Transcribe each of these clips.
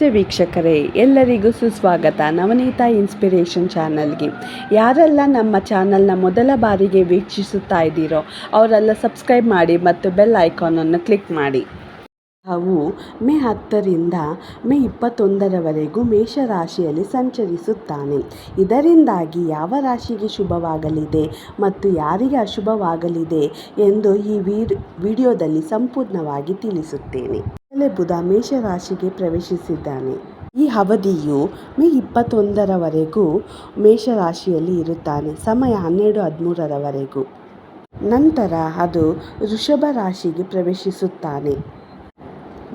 ವೀಕ್ಷಕರೇ, ಎಲ್ಲರಿಗೂ ಸುಸ್ವಾಗತ ನವನೀತಾ ಇನ್ಸ್ಪಿರೇಷನ್ ಚಾನಲ್ಗೆ. ಯಾರೆಲ್ಲ ನಮ್ಮ ಚಾನಲ್ನ ಮೊದಲ ಬಾರಿಗೆ ವೀಕ್ಷಿಸುತ್ತಾ ಇದ್ದೀರೋ, ಅವರೆಲ್ಲ ಸಬ್ಸ್ಕ್ರೈಬ್ ಮಾಡಿ ಮತ್ತು ಬೆಲ್ ಐಕಾನನ್ನು ಕ್ಲಿಕ್ ಮಾಡಿ. ಅವು ಮೇ ಹತ್ತರಿಂದ ಮೇ ಇಪ್ಪತ್ತೊಂದರವರೆಗೂ ಮೇಷರಾಶಿಯಲ್ಲಿ ಸಂಚರಿಸುತ್ತಾನೆ. ಇದರಿಂದಾಗಿ ಯಾವ ರಾಶಿಗೆ ಶುಭವಾಗಲಿದೆ ಮತ್ತು ಯಾರಿಗೆ ಅಶುಭವಾಗಲಿದೆ ಎಂದು ಈ ವಿಡ್, ವಿಡಿಯೋದಲ್ಲಿ ಸಂಪೂರ್ಣವಾಗಿ ತಿಳಿಸುತ್ತೇನೆ. ಮೊದಲೇ ಬುಧ ಮೇಷರಾಶಿಗೆ ಪ್ರವೇಶಿಸಿದ್ದಾನೆ. ಈ ಅವಧಿಯು ಮೇ ಇಪ್ಪತ್ತೊಂದರವರೆಗೂ ಮೇಷರಾಶಿಯಲ್ಲಿ ಇರುತ್ತಾನೆ. ಸಮಯ ಹನ್ನೆರಡು ಹದಿಮೂರರವರೆಗೂ. ನಂತರ ಅದು ವೃಷಭ ರಾಶಿಗೆ ಪ್ರವೇಶಿಸುತ್ತಾನೆ.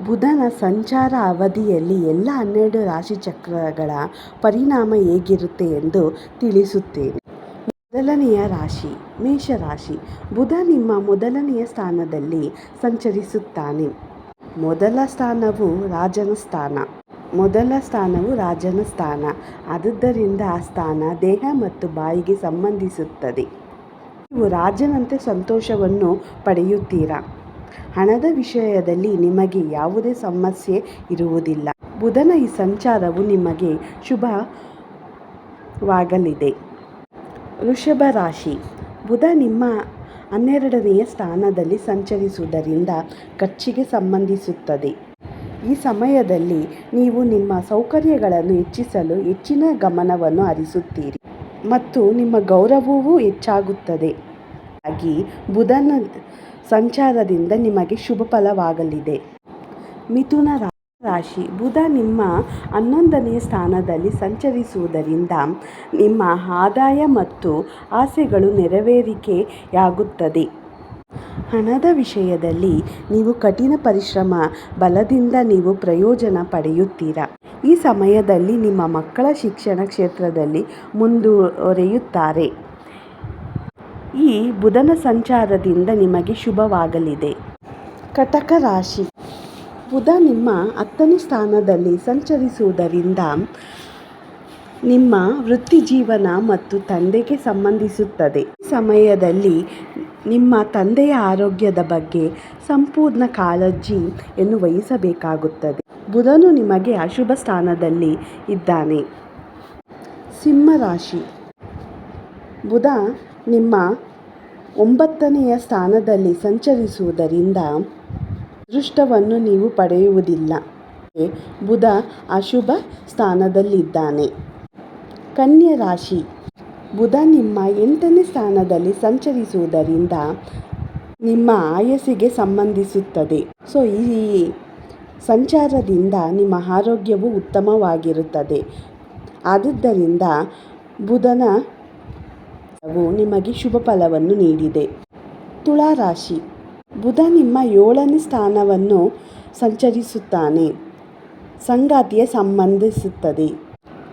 ಬುಧನ ಸಂಚಾರ ಅವಧಿಯಲ್ಲಿ ಎಲ್ಲ ಹನ್ನೆರಡು ರಾಶಿಚಕ್ರಗಳ ಪರಿಣಾಮ ಹೇಗಿರುತ್ತೆ ಎಂದು ತಿಳಿಸುತ್ತೇನೆ. ಮೊದಲನೆಯ ರಾಶಿ, ಮೇಷರಾಶಿ. ಬುಧ ನಿಮ್ಮ ಮೊದಲನೆಯ ಸ್ಥಾನದಲ್ಲಿ ಸಂಚರಿಸುತ್ತಾನೆ. ಮೊದಲ ಸ್ಥಾನವು ರಾಜನ ಸ್ಥಾನ. ಮೊದಲ ಸ್ಥಾನವು ರಾಜನ ಸ್ಥಾನ. ಆದುದರಿಂದ ಆ ಸ್ಥಾನ ದೇಹ ಮತ್ತು ಬಾಯಿಗೆ ಸಂಬಂಧಿಸುತ್ತದೆ. ನೀವು ರಾಜನಂತೆ ಸಂತೋಷವನ್ನು ಪಡೆಯುತ್ತೀರಾ? ಹಣದ ವಿಷಯದಲ್ಲಿ ನಿಮಗೆ ಯಾವುದೇ ಸಮಸ್ಯೆ ಇರುವುದಿಲ್ಲ. ಬುಧನ ಈ ಸಂಚಾರವು ನಿಮಗೆ ಶುಭವಾಗಲಿದೆ. ವೃಷಭ ರಾಶಿ. ಬುಧ ನಿಮ್ಮ ಹನ್ನೆರಡನೆಯ ಸ್ಥಾನದಲ್ಲಿ ಸಂಚರಿಸುವುದರಿಂದ ಖರ್ಚಿಗೆ ಸಂಬಂಧಿಸುತ್ತದೆ. ಈ ಸಮಯದಲ್ಲಿ ನೀವು ನಿಮ್ಮ ಸೌಕರ್ಯಗಳನ್ನು ಹೆಚ್ಚಿಸಲು ಹೆಚ್ಚಿನ ಗಮನವನ್ನು ಹರಿಸುತ್ತೀರಿ ಮತ್ತು ನಿಮ್ಮ ಗೌರವವೂ ಹೆಚ್ಚಾಗುತ್ತದೆ. ಹಾಗಾಗಿ ಬುಧನ ಸಂಚಾರದಿಂದ ನಿಮಗೆ ಶುಭ ಫಲವಾಗಲಿದೆ. ಮಿಥುನ ರಾಶಿ ಬುಧ ನಿಮ್ಮ ಹನ್ನೊಂದನೆಯ ಸ್ಥಾನದಲ್ಲಿ ಸಂಚರಿಸುವುದರಿಂದ ನಿಮ್ಮ ಆದಾಯ ಮತ್ತು ಆಸೆಗಳು ನೆರವೇರಿಕೆಯಾಗುತ್ತದೆ. ಹಣದ ವಿಷಯದಲ್ಲಿ ನೀವು ಕಠಿಣ ಪರಿಶ್ರಮ, ಬಲದಿಂದ ನೀವು ಪ್ರಯೋಜನ ಪಡೆಯುತ್ತೀರಾ? ಈ ಸಮಯದಲ್ಲಿ ನಿಮ್ಮ ಮಕ್ಕಳ ಶಿಕ್ಷಣ ಕ್ಷೇತ್ರದಲ್ಲಿ ಮುಂದುವರೆಯುತ್ತಾರೆ. ಈ ಬುಧನ ಸಂಚಾರದಿಂದ ನಿಮಗೆ ಶುಭವಾಗಲಿದೆ. ಕಟಕ ರಾಶಿ ಬುಧ ನಿಮ್ಮ ಹತ್ತನೇ ಸ್ಥಾನದಲ್ಲಿ ಸಂಚರಿಸುವುದರಿಂದ ನಿಮ್ಮ ವೃತ್ತಿ ಜೀವನ ಮತ್ತು ತಂದೆಗೆ ಸಂಬಂಧಿಸುತ್ತದೆ. ಸಮಯದಲ್ಲಿ ನಿಮ್ಮ ತಂದೆಯ ಆರೋಗ್ಯದ ಬಗ್ಗೆ ಸಂಪೂರ್ಣ ಕಾಳಜಿಯನ್ನು ವಹಿಸಬೇಕಾಗುತ್ತದೆ ಬುಧನು ನಿಮಗೆ ಅಶುಭ ಸ್ಥಾನದಲ್ಲಿ ಇದ್ದಾನೆ. ಸಿಂಹರಾಶಿ ಬುಧ ನಿಮ್ಮ ಒಂಬತ್ತನೆಯ ಸ್ಥಾನದಲ್ಲಿ ಸಂಚರಿಸುವುದರಿಂದ ಅದೃಷ್ಟವನ್ನು ನೀವು ಪಡೆಯುವುದಿಲ್ಲ. ಬುಧ ಅಶುಭ ಸ್ಥಾನದಲ್ಲಿದ್ದಾನೆ. ಕನ್ಯಾ ರಾಶಿ. ಬುಧ ನಿಮ್ಮ ಎಂಟನೇ ಸ್ಥಾನದಲ್ಲಿ ಸಂಚರಿಸುವುದರಿಂದ ನಿಮ್ಮ ಆಯಸ್ಸಿಗೆ ಸಂಬಂಧಿಸುತ್ತದೆ. ಸೊ, ಈ ಸಂಚಾರದಿಂದ ನಿಮ್ಮ ಆರೋಗ್ಯವು ಉತ್ತಮವಾಗಿರುತ್ತದೆ. ಆದುದರಿಂದ ಬುಧನ ನಿಮಗೆ ಶುಭ ಫಲವನ್ನು ನೀಡಿದೆ. ತುಳಾ ರಾಶಿ. ಬುಧ ನಿಮ್ಮ ಏಳನೇ ಸ್ಥಾನವನ್ನು ಸಂಚರಿಸುತ್ತಾನೆ. ಸಂಗಾತಿಯ ಸಂಬಂಧಿಸುತ್ತದೆ.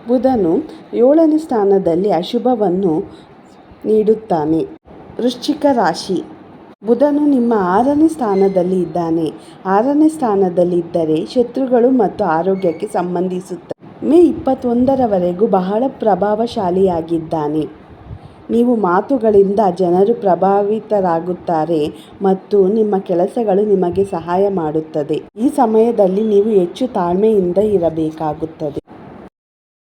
ಬುಧನು ಏಳನೇ ಸ್ಥಾನದಲ್ಲಿ ಅಶುಭವನ್ನು ನೀಡುತ್ತಾನೆ. ವೃಶ್ಚಿಕ ರಾಶಿ. ಬುಧನು ನಿಮ್ಮ ಆರನೇ ಸ್ಥಾನದಲ್ಲಿ ಇದ್ದಾನೆ. ಆರನೇ ಸ್ಥಾನದಲ್ಲಿ ಇದ್ದರೆ ಶತ್ರುಗಳು ಮತ್ತು ಆರೋಗ್ಯಕ್ಕೆ ಸಂಬಂಧಿಸುತ್ತದೆ ಮೇ ಇಪ್ಪತ್ತೊಂದರವರೆಗೂ ಬಹಳ ಪ್ರಭಾವಶಾಲಿಯಾಗಿದ್ದಾನೆ. ನೀವು ಮಾತುಗಳಿಂದ ಜನರು ಪ್ರಭಾವಿತರಾಗುತ್ತಾರೆ ಮತ್ತು ನಿಮ್ಮ ಕೆಲಸಗಳು ನಿಮಗೆ ಸಹಾಯ ಮಾಡುತ್ತದೆ. ಈ ಸಮಯದಲ್ಲಿ ನೀವು ಹೆಚ್ಚು ತಾಳ್ಮೆಯಿಂದ ಇರಬೇಕಾಗುತ್ತದೆ.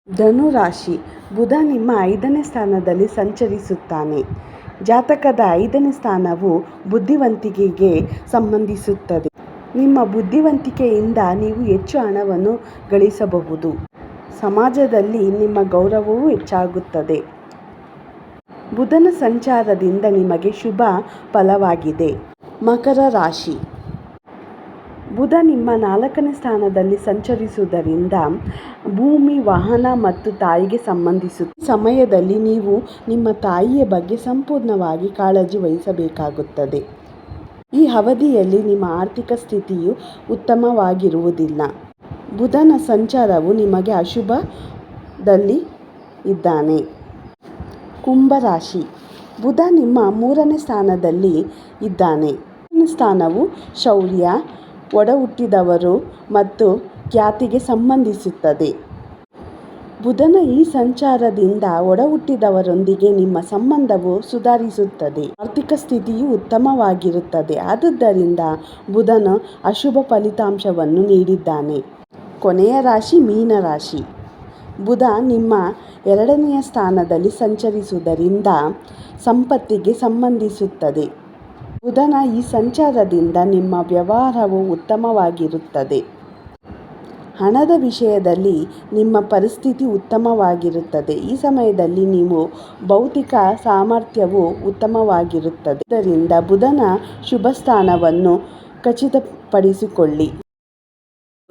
ಧನುರಾಶಿ, ಬುಧ ನಿಮ್ಮ ಐದನೇ ಸ್ಥಾನದಲ್ಲಿ ಸಂಚರಿಸುತ್ತಾನೆ. ಜಾತಕದ ಐದನೇ ಸ್ಥಾನವು ಬುದ್ಧಿವಂತಿಕೆಗೆ ಸಂಬಂಧಿಸುತ್ತದೆ. ನಿಮ್ಮ ಬುದ್ಧಿವಂತಿಕೆಯಿಂದ ನೀವು ಹೆಚ್ಚು ಹಣವನ್ನು ಗಳಿಸಬಹುದು. ಸಮಾಜದಲ್ಲಿ ನಿಮ್ಮ ಗೌರವವೂ ಹೆಚ್ಚಾಗುತ್ತದೆ. ಬುಧನ ಸಂಚಾರದಿಂದ ನಿಮಗೆ ಶುಭ ಫಲವಾಗಿದೆ. ಮಕರ ರಾಶಿ. ಬುಧ ನಿಮ್ಮ ನಾಲ್ಕನೇ ಸ್ಥಾನದಲ್ಲಿ ಸಂಚರಿಸುವುದರಿಂದ ಭೂಮಿ, ವಾಹನ ಮತ್ತು ತಾಯಿಗೆ ಸಂಬಂಧಿಸುತ್ತ ಸಮಯದಲ್ಲಿ ನೀವು ನಿಮ್ಮ ತಾಯಿಯ ಬಗ್ಗೆ ಸಂಪೂರ್ಣವಾಗಿ ಕಾಳಜಿ ವಹಿಸಬೇಕಾಗುತ್ತದೆ. ಈ ಅವಧಿಯಲ್ಲಿ ನಿಮ್ಮ ಆರ್ಥಿಕ ಸ್ಥಿತಿಯು ಉತ್ತಮವಾಗಿರುವುದಿಲ್ಲ. ಬುಧನ ಸಂಚಾರವು ನಿಮಗೆ ಅಶುಭದಲ್ಲಿ ಇದ್ದಾನೆ. ಕುಂಭರಾಶಿ. ಬುಧ ನಿಮ್ಮ ಮೂರನೇ ಸ್ಥಾನದಲ್ಲಿ ಇದ್ದಾನೆ. ಸ್ಥಾನವು ಶೌರ್ಯ ಒಡ ಹುಟ್ಟಿದವರು ಮತ್ತು ಖ್ಯಾತಿಗೆ ಸಂಬಂಧಿಸುತ್ತದೆ. ಬುಧನ ಈ ಸಂಚಾರದಿಂದ ಒಡ ಹುಟ್ಟಿದವರೊಂದಿಗೆ ನಿಮ್ಮ ಸಂಬಂಧವು ಸುಧಾರಿಸುತ್ತದೆ. ಆರ್ಥಿಕ ಸ್ಥಿತಿಯು ಉತ್ತಮವಾಗಿರುತ್ತದೆ. ಆದುದರಿಂದ ಬುಧನು ಅಶುಭ ಫಲಿತಾಂಶವನ್ನು ನೀಡಿದ್ದಾನೆ. ಕೊನೆಯ ರಾಶಿ ಮೀನರಾಶಿ. ಬುಧ ನಿಮ್ಮ ಎರಡನೆಯ ಸ್ಥಾನದಲ್ಲಿ ಸಂಚರಿಸುವುದರಿಂದ ಸಂಪತ್ತಿಗೆ ಸಂಬಂಧಿಸುತ್ತದೆ. ಬುಧನ ಈ ಸಂಚಾರದಿಂದ ನಿಮ್ಮ ವ್ಯವಹಾರವು ಉತ್ತಮವಾಗಿರುತ್ತದೆ. ಹಣದ ವಿಷಯದಲ್ಲಿ ನಿಮ್ಮ ಪರಿಸ್ಥಿತಿ ಉತ್ತಮವಾಗಿರುತ್ತದೆ. ಈ ಸಮಯದಲ್ಲಿ ನೀವು ಭೌತಿಕ ಸಾಮರ್ಥ್ಯವು ಉತ್ತಮವಾಗಿರುತ್ತದೆ. ಇದರಿಂದ ಬುಧನ ಶುಭ ಸ್ಥಾನವನ್ನು ಖಚಿತಪಡಿಸಿಕೊಳ್ಳಿ.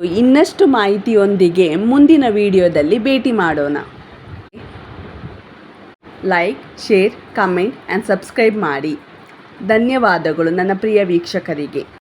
ಇನ್ನಷ್ಟು ಮಾಹಿತಿಯೊಂದಿಗೆ ಮುಂದಿನ ವಿಡಿಯೋದಲ್ಲಿ ಭೇಟಿ ಮಾಡೋಣ. Like share comment and subscribe ಮಾಡಿ. ಧನ್ಯವಾದಗಳು ನನ್ನ ಪ್ರಿಯ ವೀಕ್ಷಕರಿಗೆ.